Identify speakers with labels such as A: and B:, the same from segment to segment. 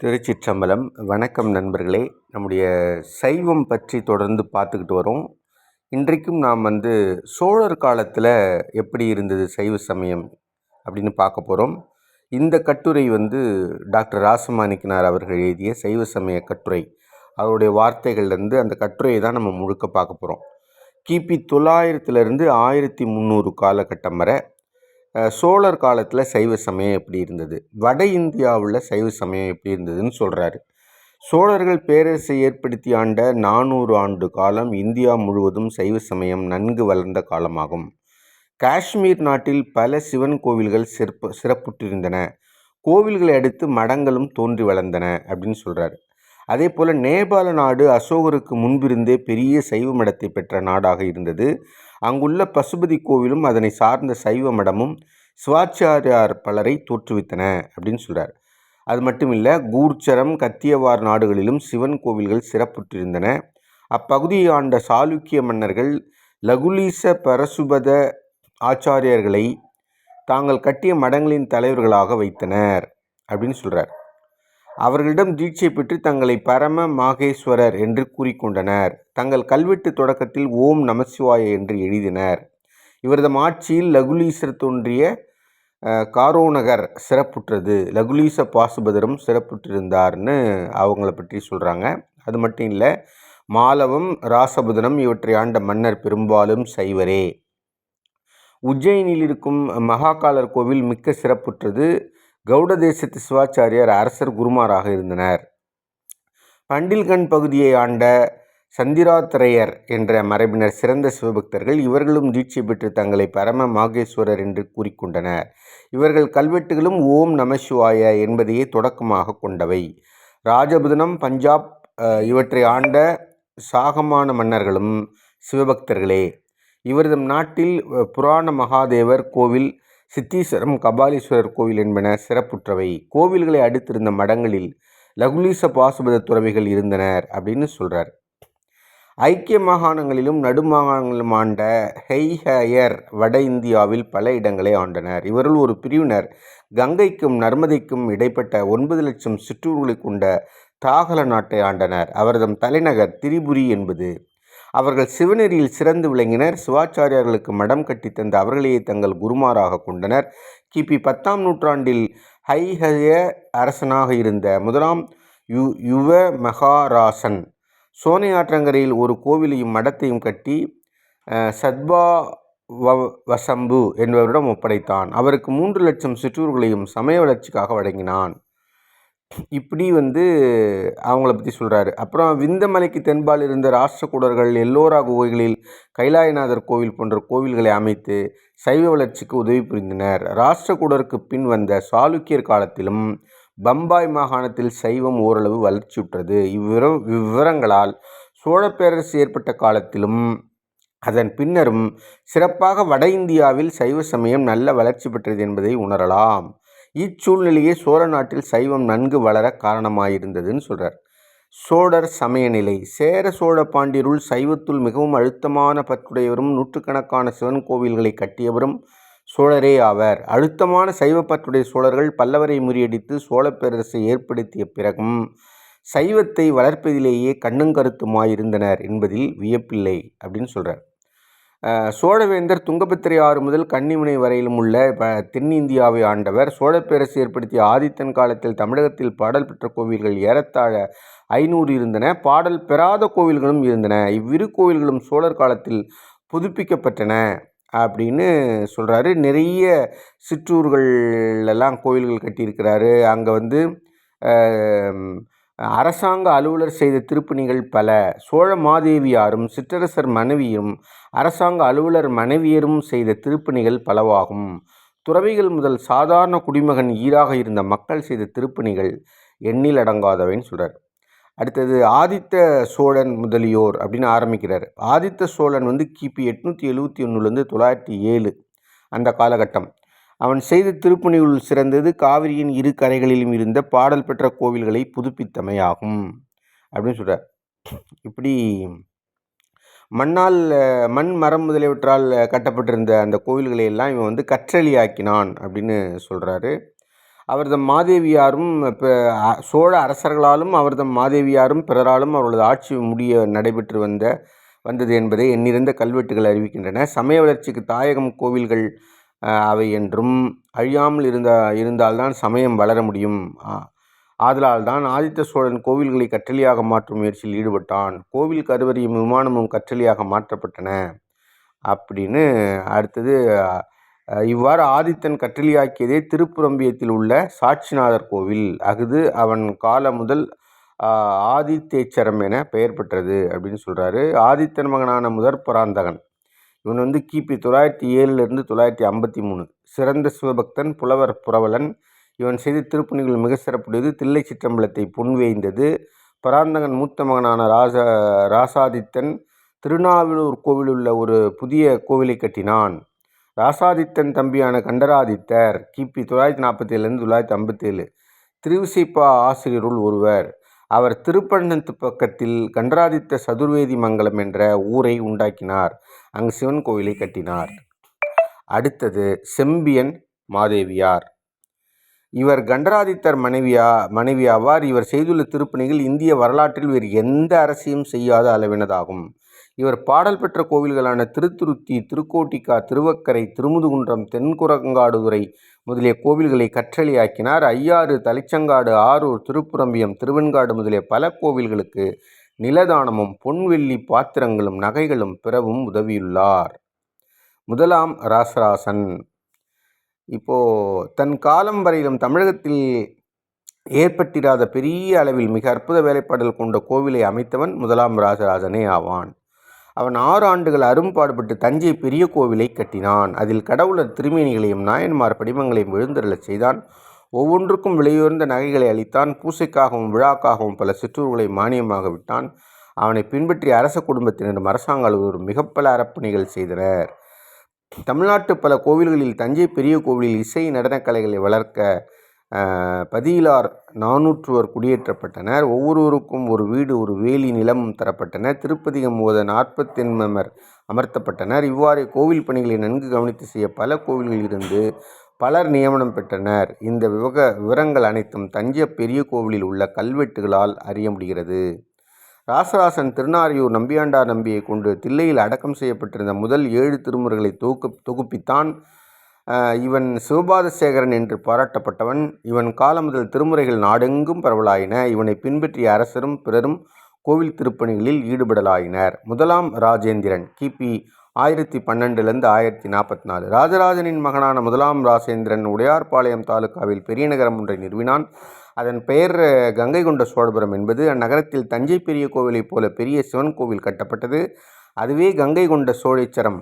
A: திருச்சிற்றம்பலம். வணக்கம் நண்பர்களே. நம்முடைய சைவம் பற்றி தொடர்ந்து பார்த்துக்கிட்டு வரோம். இன்றைக்கும் நாம் வந்து சோழர் காலத்தில் எப்படி இருந்தது சைவ சமயம் அப்படின்னு பார்க்க போகிறோம் இந்த கட்டுரை வந்து டாக்டர் ராசமாணிக்கனார் அவர்கள் எழுதிய சைவ சமய கட்டுரை. அவருடைய வார்த்தைகள்லேருந்து அந்த கட்டுரையை தான் நம்ம முழுக்க பார்க்க போகிறோம் கிபி தொள்ளாயிரத்துலேருந்து ஆயிரத்தி முந்நூறு காலகட்டம் வரை சோழர் காலத்தில் சைவ சமயம் எப்படி இருந்தது? வட இந்தியாவில் சைவ சமயம் எப்படி இருந்ததுன்னு சொல்கிறாரு சோழர்கள் பேரரசை ஏற்படுத்தி ஆண்ட நானூறு ஆண்டு காலம் இந்தியா முழுவதும் சைவ சமயம் நன்கு வளர்ந்த காலமாகும். காஷ்மீர் நாட்டில் பல சிவன் கோவில்கள் சிறப்பு சிறப்புற்றிருந்தன. கோவில்களை அடுத்து மடங்களும் தோன்றி வளர்ந்தன அப்படின்னு சொல்கிறாரு அதே போல் நேபாள நாடு அசோகருக்கு முன்பிருந்தே பெரிய சைவ மடத்தை பெற்ற நாடாக இருந்தது. அங்குள்ள பசுபதி கோவிலும் அதனை சார்ந்த சைவ மடமும் சிவாச்சாரியார் பலரை தோற்றுவித்தன அப்படின்னு சொல்கிறார் அது மட்டும் இல்லை கூர்ச்சரம் கத்தியவார் நாடுகளிலும் சிவன் கோவில்கள் சிறப்புற்றிருந்தன. அப்பகுதியை ஆண்ட சாளுக்கிய மன்னர்கள் லகுலீச பரசுபத ஆச்சாரியர்களை தாங்கள் கட்டிய மடங்களின் தலைவர்களாக வைத்தனர் அப்படின்னு சொல்கிறார் அவர்களிடம் தீட்சை பெற்று தங்களை பரம மாகேஸ்வரர் என்று கூறிக்கொண்டனர். தங்கள் கல்வெட்டு தொடக்கத்தில் ஓம் நமசிவாய என்று எழுதினர். இவரது ஆட்சியில் லகுலீசர் தோன்றிய காரோநகர் சிறப்புற்றது. லகுலீச பாசுபதரும் சிறப்புற்றிருந்தார்னு அவங்கள பற்றி சொல்கிறாங்க அது மட்டும் இல்லை மாலவம் ராசபுதனம் இவற்றை ஆண்ட மன்னர் பெரும்பாலும் சைவரே. உஜ்ஜயினில் இருக்கும் மகாகாலர் கோவில் மிக்க சிறப்புற்றது. கௌட தேசத்து சிவாச்சாரியார் அரசர் குருமாராக இருந்தனர். பண்டில்கண் பகுதியை ஆண்ட சந்திராத்திரையர் என்ற மரபினர் சிறந்த சிவபக்தர்கள் இவர்களும் தீட்சை பெற்று தங்களை பரம மாகேஸ்வரர் என்று கூறிக்கொண்டனர். இவர்கள் கல்வெட்டுகளும் ஓம் நமசிவாய என்பதையே தொடக்கமாக கொண்டவை. ராஜபுதனம் பஞ்சாப் இவற்றை ஆண்ட சாகமான மன்னர்களும் சிவபக்தர்களே. இவரது நாட்டில் புராண மகாதேவர் கோவில் சித்தீஸ்வரம் கபாலீஸ்வரர் கோவில் என்பன சிறப்புற்றவை. கோவில்களை அடுத்திருந்த மடங்களில் லகுலீச பாசுபத துறவிகள் இருந்தனர் அப்படின்னு சொல்கிறார் ஐக்கிய மாகாணங்களிலும் நடுமாகாணங்களிலும் ஆண்ட ஹெய்ஹயர் வட இந்தியாவில் பல இடங்களை ஆண்டனர். இவர்கள் ஒரு பிரிவினர் கங்கைக்கும் நர்மதைக்கும் இடைப்பட்ட ஒன்பது லட்சம் சிற்றூர்களை கொண்ட தாகல நாட்டை ஆண்டனர். அவரது தலைநகர் திரிபுரி என்பது. அவர்கள் சிவநெறியில் சிறந்து விளங்கினர். சிவாச்சாரியார்களுக்கு மடம் கட்டி தந்த அவர்களையே தங்கள் குருமாராக கொண்டனர். கிபி பத்தாம் நூற்றாண்டில் ஹைஹய அரசனாக இருந்த முதலாம் யு யுவ மகாராசன் சோனை ஆற்றங்கரையில் ஒரு கோவிலையும் மடத்தையும் கட்டி சத்பா வ வசம்பு என்பவரிடம் ஒப்படைத்தான். அவருக்கு மூன்று லட்சம் சிற்றூர்களையும் சமய வளர்ச்சிக்காக வழங்கினான். இப்படி வந்து அவங்கள பற்றி சொல்கிறாரு அப்புறம் விந்தமலைக்கு தென்பால் இருந்த ராஷ்டிரகூடர்கள் எல்லோரா குகைகளில் கைலாயநாதர் கோவில் போன்ற கோவில்களை அமைத்து சைவ வளர்ச்சிக்கு உதவி புரிந்தனர். ராஷ்டிரகூடருக்கு பின் வந்த சாளுக்கியர் காலத்திலும் பம்பாய் மாகாணத்தில் சைவம் ஓரளவு வளர்ச்சியுற்றது. இவ்விவர இவ்விவரங்களால் சோழ பேரரசு ஏற்பட்ட காலத்திலும் அதன் பின்னரும் சிறப்பாக வட இந்தியாவில் சைவ சமயம் நல்ல வளர்ச்சி பெற்றது என்பதை உணரலாம். இச்சூழ்நிலையே சோழ நாட்டில் சைவம் நன்கு வளர காரணமாயிருந்ததுன்னு சொல்கிறார் சோழர் சமயநிலை. சேர சோழ பாண்டியருள் சைவத்துள் மிகவும் அழுத்தமான பற்றுடையவரும் நூற்றுக்கணக்கான சிவன் கோவில்களை கட்டியவரும் சோழரே ஆவர். அழுத்தமான சைவ பற்றுடைய சோழர்கள் பல்லவரை முறியடித்து சோழ பேரரசை ஏற்படுத்திய பிறகும் சைவத்தை வளர்ப்பதிலேயே கண்ணுங்கருத்துமாயிருந்தனர் என்பதில் வியப்பில்லை அப்படின்னு சொல்கிறார் சோழவேந்தர் துங்கபத்திரை ஆறு முதல் கன்னிமுனை வரையிலும் உள்ள ப- தென்னிந்தியாவை ஆண்டவர் சோழப்பேரசு ஏற்படுத்திய ஆதித்தன் காலத்தில் தமிழகத்தில் பாடல் பெற்ற கோவில்கள் ஏறத்தாழ ஐநூறு இருந்தன. பாடல் பெறாத கோவில்களும் இருந்தன. இவ்விரு கோவில்களும் சோழர் காலத்தில் புதுப்பிக்கப்பட்டன அப்படின்னு சொல்கிறாரு நிறைய சிற்றூர்களெல்லாம் கோவில்கள் கட்டியிருக்கிறாரு. அங்கே வந்து அரசாங்க அலுவலர் செய்த திருப்பணிகள் பல. சோழ மாதேவியாரும் சிற்றரசர் மனைவியும் அரசாங்க அலுவலர் மனைவியரும் செய்த திருப்பணிகள் பலவாகும். துறவிகள் முதல் சாதாரண குடிமகன் ஈராக இருந்த மக்கள் செய்த திருப்பணிகள் எண்ணில் அடங்காதவைன்னு சொல்கிறார் அடுத்தது ஆதித்த சோழன் முதலியோர் அப்படின்னு ஆரம்பிக்கிறார். ஆதித்த சோழன் வந்து கிபி எட்நூற்றி எழுபத்தி ஒன்றுலேருந்து தொள்ளாயிரத்தி ஏழு அந்த காலகட்டம். அவன் செய்த திருப்பணிகளுள் சிறந்தது காவிரியின் இரு கரைகளிலும் இருந்த பாடல் பெற்ற கோவில்களை புதுப்பித்தமையாகும் அப்படின்னு சொல்கிறார் இப்படி மண்ணால் மண் மரம் முதலியவற்றால் கட்டப்பட்டிருந்த அந்த கோவில்களை எல்லாம் இவன் வந்து கற்றளியாக்கினான் அப்படின்னு சொல்கிறாரு அவர்தம் மாதேவியாரும் இப்போ சோழ அரசர்களாலும் அவர்தம் மாதேவியாரும் பிறராலும் அவர்களது ஆட்சி முடிய நடைபெற்று வந்த வந்தது என்பதை எண்ணிறந்த கல்வெட்டுகள் அறிவிக்கின்றன. சமய வளர்ச்சிக்கு தாயகம் கோவில்கள் அவை என்றும் அழியாமல் இருந்த இருந்தால்தான் சமயம் வளர முடியும். ஆதலால் தான் ஆதித்த சோழன் கோவில்களை கற்றளியாக மாற்றும் முயற்சியில் ஈடுபட்டான். கோவில் கருவறையும் விமானமும் கற்றளியாக மாற்றப்பட்டன. அப்படின்னு அடுத்தது இவ்வாறு ஆதித்தன் கற்றளியாக்கியதே திருப்புரம்பியத்தில் உள்ள சாட்சிநாதர் கோவில். அஃது அவன் கால முதல் ஆதித்தேச்சரம் என பெயர் பெற்றது அப்படின்னு சொல்கிறாரு ஆதித்தன் மகனான முதற் பராந்தகன். இவன் வந்து கிபி தொள்ளாயிரத்தி ஏழுலேருந்து தொள்ளாயிரத்தி ஐம்பத்தி மூணு. சிறந்த சிவபக்தன் புலவர் புரவலன் இவன் செய்த திருப்பணிகள் மிக சிறப்புடையது. தில்லை சிற்றம்பலத்தை பொன்வேய்ந்தது. பராந்தகன் மூத்த மகனான ராச ராசாதித்தன் திருநாவலூர் கோவில் உள்ள ஒரு புதிய கோவிலை கட்டினான். ராசாதித்தன் தம்பியான கண்டராதித்தர் கிபி தொள்ளாயிரத்தி நாற்பத்தி ஏழுலேருந்து தொள்ளாயிரத்தி ஐம்பத்தேழு. திருவிசைப்பா ஆசிரியருள் ஒருவர். அவர் திருப்பண்ணத்து பக்கத்தில் கண்டராதித்த சதுர்வேதி மங்கலம் என்ற ஊரை உண்டாக்கினார். அங்கு சிவன் கோவிலை கட்டினார். அடுத்தது செம்பியன் மாதேவியார். இவர் கண்டராதித்தர் மனைவியா மனைவி அவ்வாறு இவர் செய்துள்ள திருப்பணிகள் இந்திய வரலாற்றில் வேறு எந்த அரசியும் செய்யாத அளவினதாகும். இவர் பாடல் பெற்ற கோவில்களான திருத்துருத்தி திருக்கோட்டிக்கா திருவக்கரை திருமுதுகுன்றம் தென்குரங்காடுதுறை முதலிய கோவில்களை கற்றளியாக்கினார். ஐயாறு தலிச்சங்காடு ஆரூர் திருப்புரம்பியம் திருவெண்காடு முதலிய பல கோவில்களுக்கு நிலதானமும் பொன்வெள்ளி பாத்திரங்களும் நகைகளும் பிறவும் உதவியுள்ளார். முதலாம் ராசராசன். இப்போ தன் காலம் வரையிலும் தமிழகத்தில் ஏற்பட்டிராத பெரிய அளவில் மிக அற்புத வேலைப்பாடல் கொண்ட கோவிலை அமைத்தவன் முதலாம் ராஜராஜனே ஆவான். அவன் ஆறு ஆண்டுகள் அரும்பாடுபட்டு தஞ்சை பெரிய கோவிலை கட்டினான். அதில் கடவுளர் திருமேனிகளையும் நாயன்மார் படிமங்களையும் விழுந்தருளச் செய்தான். ஒவ்வொன்றுக்கும் விலையுயர்ந்த நகைகளை அளித்தான். பூசைக்காகவும் விழாக்காகவும் பல சிற்றூர்களை மானியமாக விட்டான். அவனை பின்பற்றிய அரச குடும்பத்தினரும் அரசாங்க அலுவலரும் மிக பல அறப்பணிகள் செய்தனர். தமிழ்நாட்டு பல கோவில்களில் தஞ்சை பெரிய கோவிலில் இசை நடனக் கலைகளை வளர்க்க பதியிலார் நானூற்றுவர் குடியேற்றப்பட்டனர். ஒவ்வொருவருக்கும் ஒரு வீடு ஒரு வேலி நிலமும் தரப்பட்டன திருப்பதிகம் ஓத நாற்பத்தென்மர் அமர்த்தப்பட்டனர். இவ்வாறு கோவில் பணிகளை நன்கு கவனித்து செய்ய பல கோவில்களில் இருந்து பலர் நியமனம் பெற்றனர். இந்த விவக விவரங்கள் அனைத்தும் தஞ்சை பெரிய கோவிலில் உள்ள கல்வெட்டுகளால் அறிய முடிகிறது. ராசராசன் திருநாரியூர் நம்பியாண்டார் நம்பியை கொண்டு தில்லையில் அடக்கம் செய்யப்பட்டிருந்த முதல் ஏழு திருமுறைகளை தொகுக்க தொகுப்பித்தான் இவன் சிவபாதசேகரன் என்று பாராட்டப்பட்டவன். இவன் காலம் முதல் திருமுறைகள் நாடெங்கும் பரவலாயின. இவனை பின்பற்றிய அரசரும் பிறரும் கோவில் திருப்பணிகளில் ஈடுபடலாயினர். முதலாம் ராஜேந்திரன் கிபி ஆயிரத்தி பன்னெண்டுலேருந்து ஆயிரத்தி நாற்பத்தி நாலு ராஜராஜனின் மகனான முதலாம் ராஜேந்திரன் உடையார்பாளையம் தாலுகாவில் பெரிய நகரம் ஒன்றை நிறுவினான். அதன் பெயர் கங்கை கொண்ட சோழபுரம் என்பது அந்நகரத்தில் தஞ்சை பெரிய கோவிலைப் போல பெரிய சிவன் கோவில் கட்டப்பட்டது. அதுவே கங்கை கொண்ட சோழேச்சரம்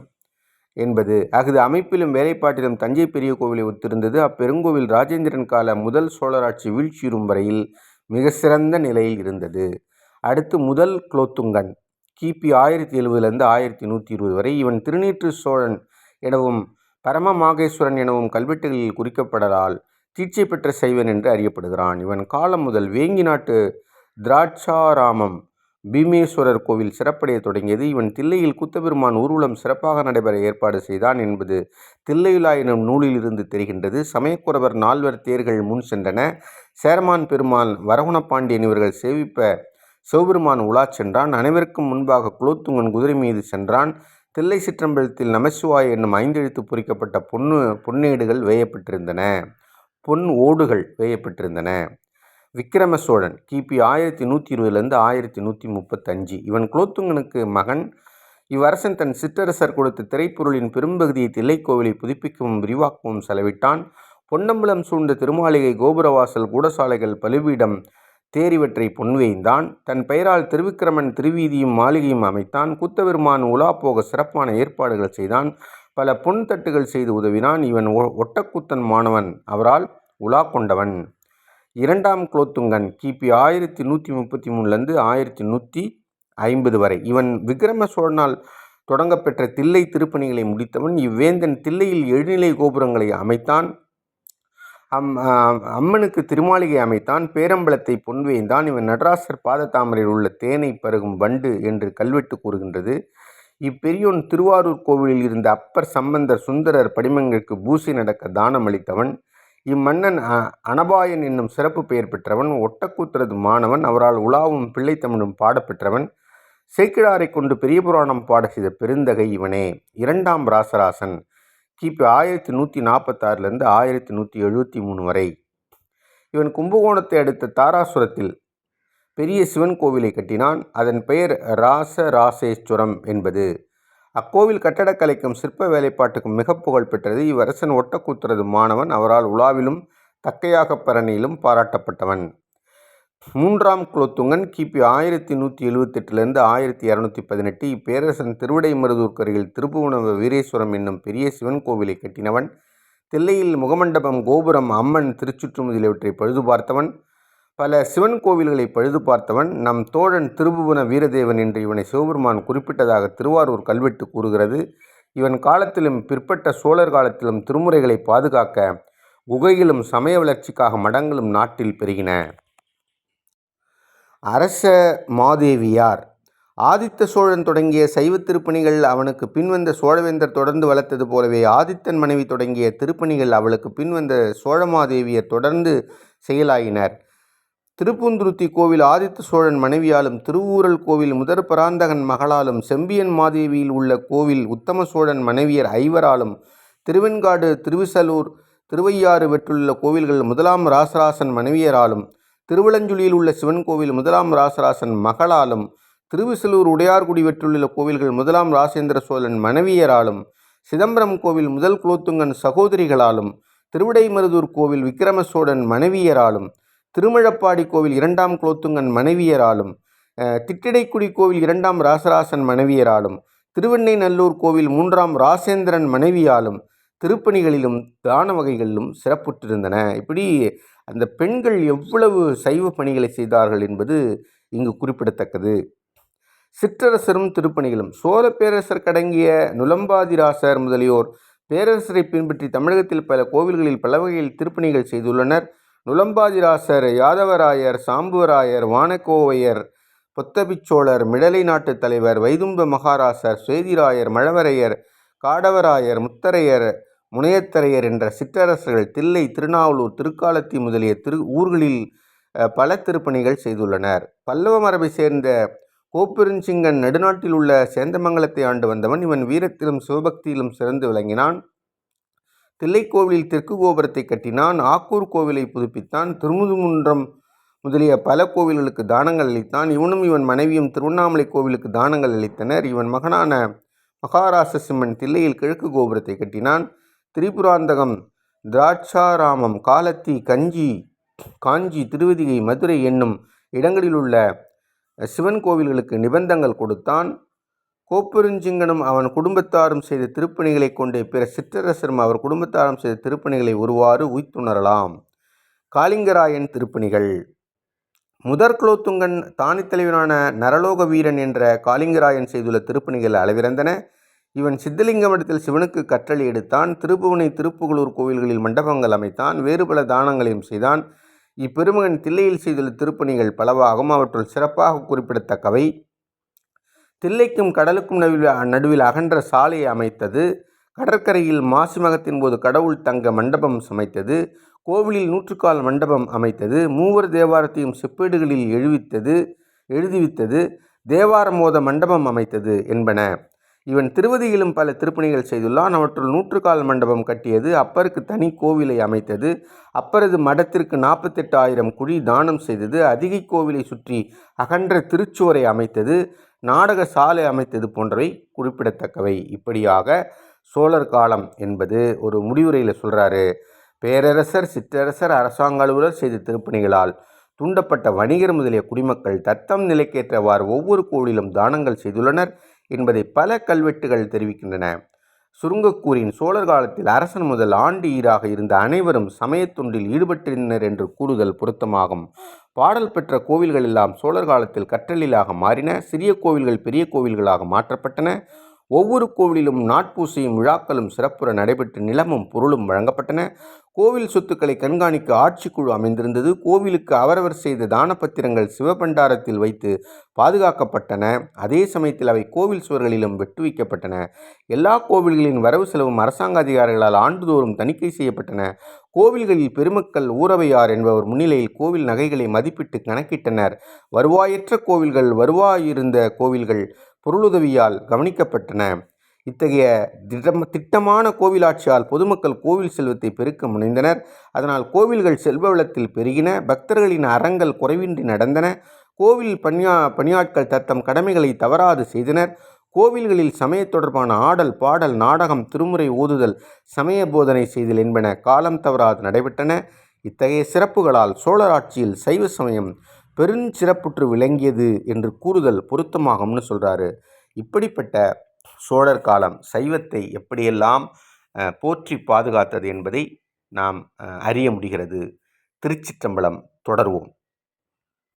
A: என்பது. அஃது அமைப்பிலும் வேலைப்பாட்டிலும் தஞ்சை பெரிய கோவிலை ஒத்திருந்தது. அப்பெருங்கோவில் ராஜேந்திரன் கால முதல் சோழராட்சி வீழ்ச்சியுறும் வரையில் மிக சிறந்த நிலையில் இருந்தது. அடுத்து முதல் குலோத்துங்கன். கிபி ஆயிரத்தி எழுபதுலேருந்து ஆயிரத்தி நூற்றி இருபது வரை இவன் திருநீற்று சோழன் எனவும் பரம மாகேஸ்வரன் எனவும் கல்வெட்டுகளில் குறிக்கப்படலால் தீட்சை பெற்ற சைவன் என்று அறியப்படுகிறான். இவன் காலம் முதல் வேங்கி நாட்டு திராட்சாராமம் பீமேஸ்வரர் கோவில் சிறப்படைய தொடங்கியது. இவன் தில்லையில் குத்தபெருமான் ஊர்வலம் சிறப்பாக நடைபெற ஏற்பாடு செய்தான் என்பது தில்லையுலா எனும் நூலிலிருந்து தெரிகின்றது. சமயக்குறவர் நால்வர் தேர்கள் முன் சென்றன. சேரமான் பெருமான் வரகுணப்பாண்டியன் இவர்கள் சேவிப்ப சிவபெருமான் உலா சென்றான். அனைவருக்கும் முன்பாக குலோத்துங்கன் குதிரை மீது சென்றான். தில்லை சிற்றம்பலத்தில் நமசிவாய் என்னும் ஐந்தெழுத்து பொறிக்கப்பட்ட பொன்னு பொன்னேடுகள் வேயப்பட்டிருந்தன. பொன் ஓடுகள் வேயப்பட்டிருந்தன விக்கிரம சோழன் கிபி ஆயிரத்தி நூற்றி இருபதுலேருந்து ஆயிரத்தி நூற்றி முப்பத்தஞ்சு. இவன் குலோத்துங்கனுக்கு மகன். இவ்வரசன் தன் சிற்றரசர் கொடுத்த திரைப்பொருளின் பெரும்பகுதியை தில்லைக்கோவிலை புதுப்பிக்கவும் விரிவாக்கவும் செலவிட்டான். பொன்னம்பலம் சூழ்ந்த திருமாளிகை கோபுரவாசல் கூடசாலைகள் பலுவீடம் தேரிவற்றை பொன்வேய்ந்தான் தன் பெயரால் திருவிக்கிரமன் திருவீதியும் மாளிகையும் அமைத்தான். கூத்தபெருமான் உலா போக சிறப்பான ஏற்பாடுகள் செய்தான். பல பொன் தட்டுகள் செய்து உதவினான் இவன் ஒ- ஒட்டக்கூத்தன் மாணவன் அவரால் உலா கொண்டவன். இரண்டாம் குலோத்துங்கன் கிபி ஆயிரத்தி நூற்றி முப்பத்தி மூணுலேருந்து ஆயிரத்தி நூற்றி ஐம்பது வரை. இவன் விக்ரம சோழனால் தொடங்கப்பெற்ற தில்லை திருப்பணிகளை முடித்தவன் இவ்வேந்தன் தில்லையில் எழுநிலை கோபுரங்களை அமைத்தான் அம் அம்மனுக்கு திருமாளிகை அமைத்தான் பேரம்பலத்தை பொன்வேய்ந்தான். இவன் நடராசர் பாதத்தாமரையில் உள்ள தேனை பருகும் வண்டு என்று கல்வெட்டு கூறுகின்றது. இப்பெரியோன் திருவாரூர் கோவிலில் இருந்த அப்பர் சம்பந்தர் சுந்தரர் படிமங்களுக்கு பூசை நடக்க தானம் அளித்தவன் இம்மன்னன் அ அனபாயன் என்னும் சிறப்பு பெயர் பெற்றவன் ஒட்டக்கூத்தரது மாணவன் அவரால் உலாவும் பிள்ளைத்தமிழும் பாடப்பெற்றவன் சேக்கிழாரை கொண்டு பெரிய புராணம் பாட செய்த பெருந்தகை இவனே. இரண்டாம் ராசராசன் கிபி ஆயிரத்தி நூற்றி நாற்பத்தாறுலேருந்து ஆயிரத்தி நூற்றி எழுபத்தி மூணு வரை. இவன் கும்பகோணத்தை அடுத்த தாராசுரத்தில் பெரிய சிவன் கோவிலை கட்டினான். அதன் பெயர் ராசராசேஸ்வரம் என்பது. அக்கோவில் கட்டடக்கலைக்கும் சிற்ப வேலைப்பாட்டுக்கும் மிக புகழ் பெற்றது. இவ்வரசன் ஒட்டக்கூத்தரது மாணவன். அவரால் உலாவிலும் தக்கையாக பரணியிலும் பாராட்டப்பட்டவன். மூன்றாம் குலோத்துங்கன் கிபி ஆயிரத்தி நூற்றி எழுவத்தெட்டிலிருந்து ஆயிரத்தி இரநூத்தி பதினெட்டு இப்பேரரசன் திருவிடை மருதூர்க்கரையில் திருப்புவனவ வீரேஸ்வரம் என்னும் பெரிய சிவன் கோவிலை கட்டினவன். தில்லையில் முகமண்டபம் கோபுரம் அம்மன் திருச்சுற்று முதலியவற்றை பழுது பார்த்தவன் பல சிவன் கோவில்களை பழுது பார்த்தவன் நம் தோழன் திருபுவன வீரதேவன் என்று இவனை சிவபெருமான் குறிப்பிட்டதாக திருவாரூர் கல்வெட்டு கூறுகிறது. இவன் காலத்திலும் பிற்பட்ட சோழர் காலத்திலும் திருமுறைகளை பாதுகாக்க குகையிலும் சமய வளர்ச்சிக்காக மடங்களும் நாட்டில் பெருகின. அரச மாதேவியார். ஆதித்த சோழன் தொடங்கிய சைவ திருப்பணிகள் அவனுக்கு பின்வந்த சோழவேந்தர் தொடர்ந்து வளர்த்தது போலவே ஆதித்தன் மனைவி தொடங்கிய திருப்பணிகள் அவளுக்கு பின்வந்த சோழமாதேவியர் தொடர்ந்து செயலாயினர். திருப்புந்துருத்தி கோவில் ஆதித்த சோழன் மனைவியாலும் திருவூரல் கோவில் முதற் பராந்தகன் மகளாலும் செம்பியன் மாதேவியில் உள்ள கோவில் உத்தம சோழன் மனைவியர் ஐவராலும் திருவெண்காடு திருவிசலூர் திருவையாறு பெற்றுள்ள கோவில்கள் முதலாம் ராசராசன் மனைவியராலும் திருவளஞ்சுழியில் உள்ள சிவன் கோவில் முதலாம் ராசராசன் மகளாலும் திருவிசலூர் உடையார்குடி வெற்றுள்ள கோவில்கள் முதலாம் ராசேந்திர சோழன் மனைவியராலும் சிதம்பரம் கோவில் முதல் குலோத்துங்கன் சகோதரிகளாலும் திருவிடைமருதூர் கோவில் விக்கிரம சோழன் மனைவியராலும் திருமழப்பாடி கோவில் இரண்டாம் குலோத்துங்கன் மனைவியராலும் திட்டிடைக்குடி கோவில் இரண்டாம் ராசராசன் மனைவியராலும் திருவெண்ணைநல்லூர் கோவில் மூன்றாம் ராசேந்திரன் மனைவியாலும் திருப்பணிகளிலும் தான வகைகளிலும் சிறப்புற்றிருந்தன. இப்படி அந்த பெண்கள் எவ்வளவு சைவ பணிகளை செய்தார்கள் என்பது இங்கு குறிப்பிடத்தக்கது. சிற்றரசரும் திருப்பணிகளும் சோழ பேரரசர் கடங்கிய நுலம்பாதிராசர் முதலியோர் பேரரசரை பின்பற்றி தமிழகத்தில் பல கோவில்களில் பல வகையில் திருப்பணிகள் செய்துள்ளனர். நுளம்பாதிராசர் யாதவராயர் சாம்புவராயர் வானக்கோவையர் புத்தபிச்சோழர் மிடலை நாட்டு தலைவர் வைதும்ப மகாராசர் சுவேதிராயர் மழவரையர் காடவராயர் முத்தரையர் முனையத்தரையர் என்ற சிற்றரசர்கள் தில்லை திருநாவலூர் திருக்காலத்தி முதலிய திரு ஊர்களில் பல திருப்பணிகள் செய்துள்ளனர். பல்லவ மரபை சேர்ந்த கோப்பெருஞ்சிங்கன் நெடுநாட்டில் உள்ள சேந்தமங்கலத்தை ஆண்டு வந்தவன் இவன் வீரத்திலும் சிவபக்தியிலும் சிறந்து விளங்கினான். தில்லைக்கோவிலில் தெற்கு கோபுரத்தை கட்டினான். ஆக்கூர் கோவிலை புதுப்பித்தான். திருமுதுமுன்றம் முதலிய பல கோவில்களுக்கு தானங்கள் அளித்தான். இவனும் இவன் மனைவியும் திருவண்ணாமலை கோவிலுக்கு தானங்கள் அளித்தனர். இவன் மகனான மகாராச சிம்மன் தில்லையில் கிழக்கு கோபுரத்தை கட்டினான். திரிபுராந்தகம் திராட்சாராமம் காலத்தி கஞ்சி காஞ்சி திருவதிகை மதுரை என்னும் இடங்களில் உள்ள சிவன் கோவில்களுக்கு நிபந்தங்கள் கொடுத்தான். கோப்பெருஞ்சிங்கனும் அவன் குடும்பத்தாரும் செய்த திருப்பணிகளை கொண்டே பிற சிற்றரசரும் அவர் குடும்பத்தாரும் செய்த திருப்பணிகளை ஒருவாறு உய்த்துணரலாம். காளிங்கராயன் திருப்பணிகள். முதற்குலோத்துங்கன் தானித்தலைவனான நரலோக வீரன் என்ற காளிங்கராயன் செய்துள்ள திருப்பணிகள் அளவிறந்தன. இவன் சித்தலிங்கமடத்தில் சிவனுக்கு கற்றளி எடுத்தான். திருப்புவனை திருப்புகலூர் கோவில்களில் மண்டபங்கள் அமைத்தான். வேறு பல தானங்களையும் செய்தான். இப்பெருமகன் தில்லையில் செய்துள்ள திருப்பணிகள் பலவாகும். அவற்றுள் சிறப்பாக குறிப்பிடத்தக்கவை. தில்லைக்கும் கடலுக்கும் நடுவில் நடுவில் அகன்ற சாலையை அமைத்தது. கடற்கரையில் மாசிமகத்தின் போது கடவுள் தங்க மண்டபம் சமைத்தது. கோவிலில் நூற்றுக்கால் மண்டபம் அமைத்தது. மூவர் தேவாரத்தையும் செப்பேடுகளில் எழுவித்தது எழுதிவித்தது. தேவார மோத மண்டபம் அமைத்தது என்பன. இவன் திருவதியிலும் பல திருப்பணிகள் செய்துள்ளான். அவற்றுள் நூற்றுக்கால் மண்டபம் கட்டியது. அப்பருக்கு தனி கோவிலை அமைத்தது. அப்பரது மடத்திற்கு நாற்பத்தெட்டு ஆயிரம் குழி தானம் செய்தது. அதிகை கோவிலை சுற்றி அகன்ற திருச்சுவரை அமைத்தது. நாடக சாலை அமைத்தது போன்றவை குறிப்பிடத்தக்கவை. இப்படியாக சோழர் காலம் என்பது ஒரு முடிவுரையில் சொல்கிறாரு பேரரசர் சிற்றரசர் அரசாங்க அலுவலர் செய்த திருப்பணிகளால் துண்டப்பட்ட வணிகர் முதலிய குடிமக்கள் தத்தம் நிலைக்கேற்றவாறு ஒவ்வொரு கோவிலும் தானங்கள் செய்துள்ளனர் என்பதை பல கல்வெட்டுகள் தெரிவிக்கின்றன. சுருங்கக்கூறின் சோழர் காலத்தில் அரசன் முதல் ஆண்டு ஈராக இருந்த அனைவரும் சமயத்துண்டில் ஈடுபட்டிருந்தனர் என்று கூறுதல் பொருத்தமாகும். பாடல் பெற்ற கோவில்கள் எல்லாம் சோழர் காலத்தில் கற்றலிலாக மாறின சிறிய கோவில்கள் பெரிய கோவில்களாக மாற்றப்பட்டன. ஒவ்வொரு கோவிலிலும் நாட்பூசையும் விழாக்களும் சிறப்புற நடைபெற்று நிலமும் பொருளும் வழங்கப்பட்டன. கோவில் சொத்துக்களை கண்காணிக்க ஆட்சிக்குழு அமைந்திருந்தது. கோவிலுக்கு அவரவர் செய்த தானப்பத்திரங்கள் சிவபண்டாரத்தில் வைத்து பாதுகாக்கப்பட்டன. அதே சமயத்தில் அவை கோவில் சுவர்களிலும் வெட்டு வைக்கப்பட்டன. எல்லா கோவில்களின் வரவு செலவும் அரசாங்க அதிகாரிகளால் ஆண்டுதோறும் தணிக்கை செய்யப்பட்டன. கோவில்களில் பெருமக்கள் ஊரவையார் என்பவர் முன்னிலையில் கோவில் நகைகளை மதிப்பிட்டு கணக்கிட்டனர். வருவாயற்ற கோவில்கள் வருவாயிருந்த கோவில்கள் பொருளுதவியால் கவனிக்கப்பட்டன. இத்தகைய திடம் திட்டமான கோவிலாட்சியால் பொதுமக்கள் கோவில் செல்வத்தை பெருக்க முனைந்தனர். அதனால் கோவில்கள் செல்வ வளத்தில் பெருகின பக்தர்களின் அறங்கள் குறைவின்றி நடந்தன. கோவில் பணியா பணியாட்கள் தத்தம் கடமைகளை தவறாது செய்தனர். கோவில்களில் சமய தொடர்பான ஆடல் பாடல் நாடகம் திருமுறை ஓதுதல் சமய போதனை செய்தல் என்பன காலம் தவறாது நடைபெற்றன. இத்தகைய சிறப்புகளால் சோழர் ஆட்சியில் சைவ சமயம் பெருஞ்சிறப்புற்று விளங்கியது என்று கூறுதல் பொருத்தமாகும்னு சொல்கிறாரு இப்படிப்பட்ட சோழர் காலம் சைவத்தை எப்படியெல்லாம் போற்றி பாதுகாத்தது என்பதை நாம் அறிய முடிகிறது. திருச்சிற்றம்பலம் தொடர்வோம்.